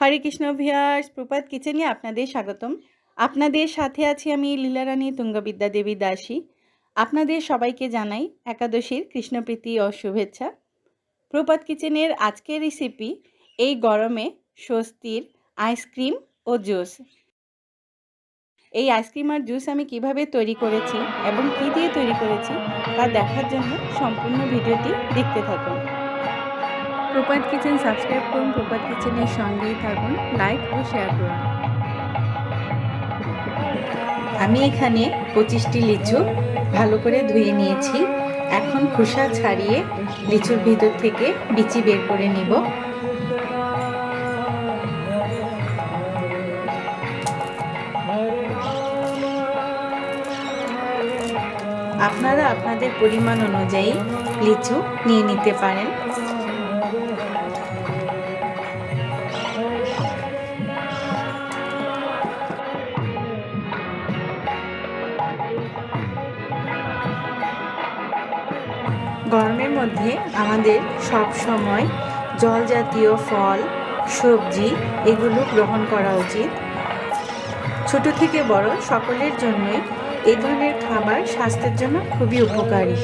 হরে Krishna viewers প্রপাত কিচেনে আপনাদের স্বাগতম। আপনাদের সাথে আছি আমি লীলারানী তুঙ্গবিদ্যা দেবী দাসী। আপনাদের সবাইকে জানাই একাদশীর কৃষ্ণপ্রীতি ও শুভেচ্ছা। প্রপাত কিচেনের আজকের রেসিপি এই গরমে স্বস্তির আইসক্রিম ও জুস এই আইসক্রিম আর জুস আমি কীভাবে তৈরি করেছি এবং কী দিয়ে তৈরি করেছি তা দেখার জন্য সম্পূর্ণ ভিডিওটি দেখতে থাকুন। প্রপাত কিচেন সাবস্ক্রাইব করুন, প্রপাত কিচেনের সঙ্গেই থাকুন, লাইক ও শেয়ার করুন। আমি এখানে পঁচিশটি লিচু ভালো করে ধুয়ে নিয়েছি। এখন খোসা ছাড়িয়ে লিচুর ভিতর থেকে বিচি বের করে নিব। আপনারা আপনাদের পরিমাণ অনুযায়ী লিচু নিয়ে নিতে পারেন। গরমের মধ্যে আমাদের সব সময় জল জাতীয় ফল, সবজি এগুলো গ্রহণ করা উচিত। ছোট থেকে বড় সকলের জন্যই এই ধরনের খাবার স্বাস্থ্যের জন্য খুবই উপকারী।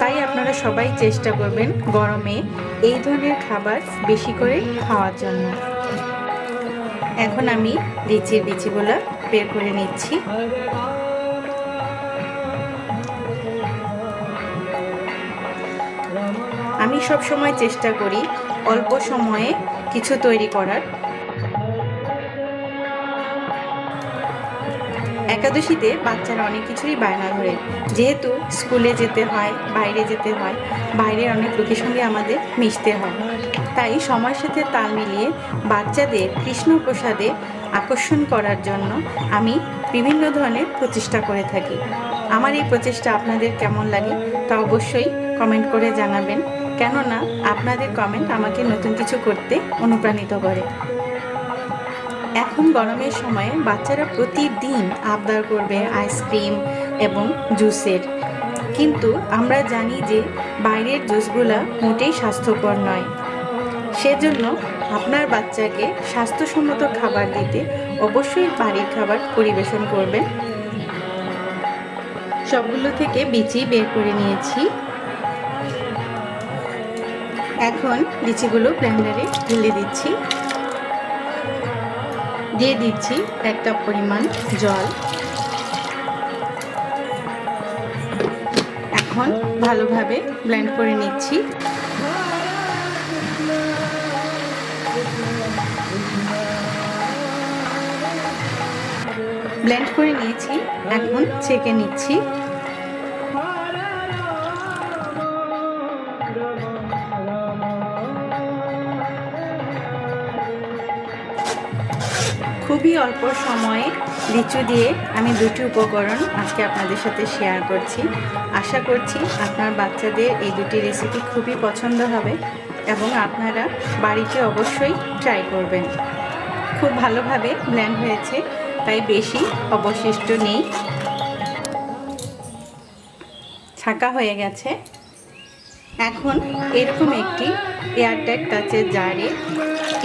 তাই আপনারা সবাই চেষ্টা করবেন গরমে এই ধরনের খাবার বেশি করে খাওয়ার জন্য। এখন আমি লিচির বিচিগুলো বের করে নিচ্ছি। আমি সব সময় চেষ্টা করি অল্প সময়ে কিছু তৈরি করার। একাদশীতে বাচ্চারা অনেক কিছুই বায়না ধরে। যেহেতু স্কুলে যেতে হয়, বাইরে যেতে হয়, বাইরের অনেক লোকের সঙ্গে আমাদের মিশতে হয়। তাই সময়ের সাথে তাল মিলিয়ে বাচ্চাদের কৃষ্ণ প্রসাদে আকর্ষণ করার জন্য আমি বিভিন্ন ধরনের প্রচেষ্টা করে থাকি। আমার এই প্রচেষ্টা আপনাদের কেমন লাগে তা অবশ্যই কমেন্ট করে জানাবেন। কেননা আপনাদের কমেন্ট আমাকে নতুন কিছু করতে অনুপ্রাণিত করে। এখন গরমের সময়ে বাচ্চারা প্রতিদিন আবদার করবে আইসক্রিম এবং জুসের। কিন্তু আমরা জানি যে বাইরের জুসগুলা মোটেই স্বাস্থ্যকর নয়। সেজন্য আপনার বাচ্চাকে স্বাস্থ্যসম্মত খাবার দিতে অবশ্যই বাড়ির খাবার পরিবেশন করবেন। সবগুলো থেকে বিচি বের করে নিয়েছি। এখন লিচিগুলো ব্লেন্ডারে ঢেলে দিচ্ছি। দিয়ে দিচ্ছি এক কাপ পরিমাণ জল। এখন ভালোভাবে ব্লেন্ড করে নিচ্ছি। ব্লেন্ড করে নিয়েছি, এখন ছেঁকে নিচ্ছি। খুবই অল্প সময়ে লিচু দিয়ে আমি দুটি উপকরণ আজকে আপনাদের সাথে শেয়ার করছি। আশা করছি আপনার বাচ্চাদের এই দুটি রেসিপি খুবই পছন্দ হবে এবং আপনারা বাড়িতে অবশ্যই ট্রাই করবেন। খুব ভালোভাবে ব্ল্যান্ড হয়েছে, তাই বেশি অবশিষ্ট নেই। ছাকা হয়ে গেছে। এখন এরকম একটি এয়ারটাইট কাচের জারে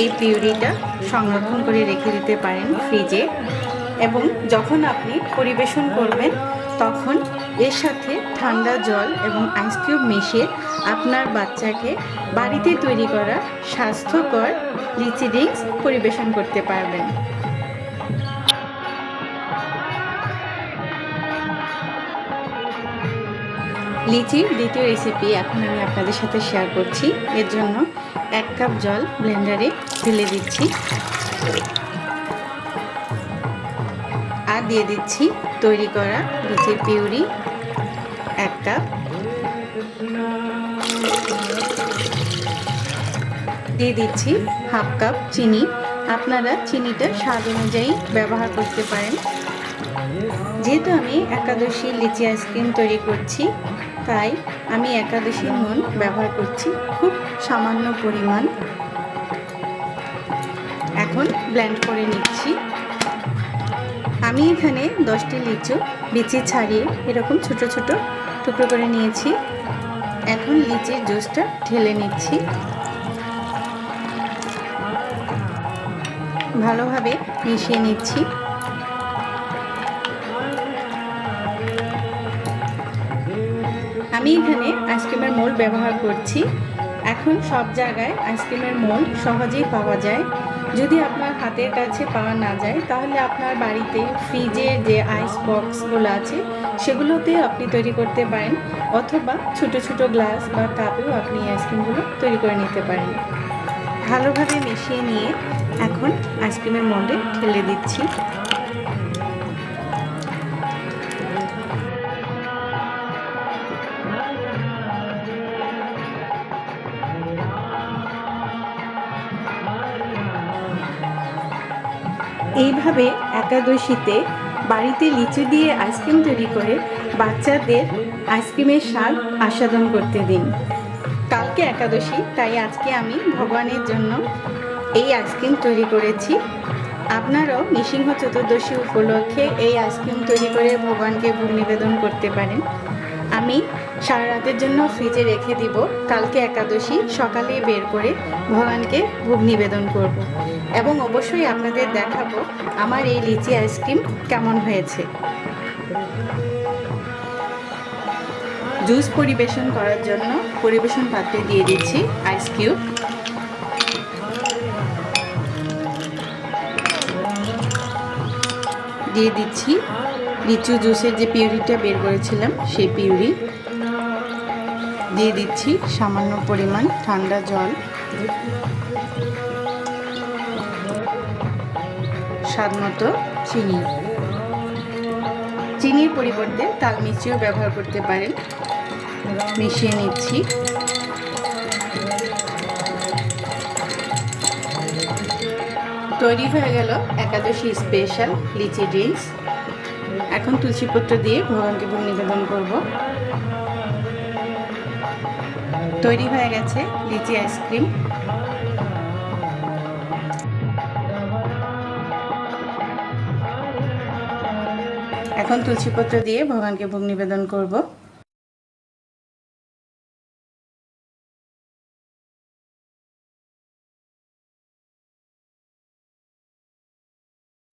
এই পিউরিটা সংরক্ষণ করে রেখে দিতে পারেন ফ্রিজে। এবং যখন আপনি পরিবেশন করবেন, তখন এর সাথে ঠান্ডা জল এবং আইসক্রিম মিশিয়ে আপনার বাচ্চাকে বাড়িতে তৈরি করা স্বাস্থ্যকর লিচি ড্রিঙ্কস পরিবেশন করতে পারবেন। লিচির দ্বিতীয় রেসিপি এখন আমি আপনাদের সাথে শেয়ার করছি। এর জন্য এক কাপ জল ব্লেন্ডারে ঢেলে দিচ্ছি। আর দিয়ে দিচ্ছি তৈরি করা লিচির পিউরি এক কাপ। দিয়ে দিচ্ছি হাফ কাপ চিনি। আপনারা চিনিটা স্বাদ অনুযায়ী ব্যবহার করতে পারেন। যেহেতু আমি একাদশী লিচি আইসক্রিম তৈরি করছি তাই আমি একাদশী নুন ব্যবহার করছি খুব সামান্য পরিমাণ। এখন ব্ল্যান্ড করে নিচ্ছি। আমি এখানে দশটি লিচু বিচি ছাড়িয়ে এরকম ছোট ছোট টুকরো করে নিয়েছি। এখন লিচির জুসটা ঢেলে নিচ্ছি। ভালোভাবে মিশিয়ে নিচ্ছি। আমি এখানে আইসক্রিমের মোল ব্যবহার করছি। এখন সব জায়গায় আইসক্রিমের মোল সহজেই পাওয়া যায়। যদি আপনার হাতের কাছে পাওয়া না যায়, তাহলে আপনার বাড়িতে ফ্রিজের যে আইস বক্সগুলো আছে, সেগুলোতে আপনি তৈরি করতে পারেন। অথবা ছোট ছোট গ্লাস বা কাপেও আপনি আইসক্রিমগুলো তৈরি করে নিতে পারেন। ভালোভাবে মিশিয়ে নিয়ে এখন আইসক্রিমের মোল্ডে ঠেলে দিচ্ছি। এইভাবে একাদশীতে বাড়িতে লিচু দিয়ে আইসক্রিম তৈরি করে বাচ্চাদের আইসক্রিমের স্বাদ আস্বাদন করতে দিন। কালকে একাদশী, তাই আজকে আমি ভগবানের জন্য এই আইসক্রিম তৈরি করেছি। আপনারাও নৃসিংহ চতুর্দশী উপলক্ষে এই আইসক্রিম তৈরি করে ভগবানকে ভোগ নিবেদন করতে পারেন। আমি সারা রাতের জন্য ফ্রিজে রেখে দিব। কালকে একাদশী সকালে বের করে ভগবানকে ভোগ নিবেদন করব। এবং অবশ্যই আপনাদের দেখাবো আমার এই লিচি আইসক্রিম কেমন হয়েছে। জুস পরিবেশন করার জন্য পরিবেশন পাত্রে দিয়ে দিচ্ছি আইস কিউব দিয়ে দিচ্ছি লিচু জুসের যে পিউরিটা বের করেছিলাম, সেই পিউরি দিয়ে দিচ্ছি সামান্য পরিমাণ ঠান্ডা জল। স্বাদ মতো চিনি। চিনির পরিবর্তে তাল মিচিও ব্যবহার করতে পারেন। মিশিয়ে নিচ্ছি। তৈরি হয়ে গেল একাদশী স্পেশাল লিচি ড্রিঙ্কস। এখন তুলসীপত্র দিয়ে ভগবানকে ভোগ নিবেদন করব। তৈরি হয়ে গেছে লিচি আইসক্রিম। এখন তুলসীপত্র দিয়ে ভগবানকে ভোগ নিবেদন করব।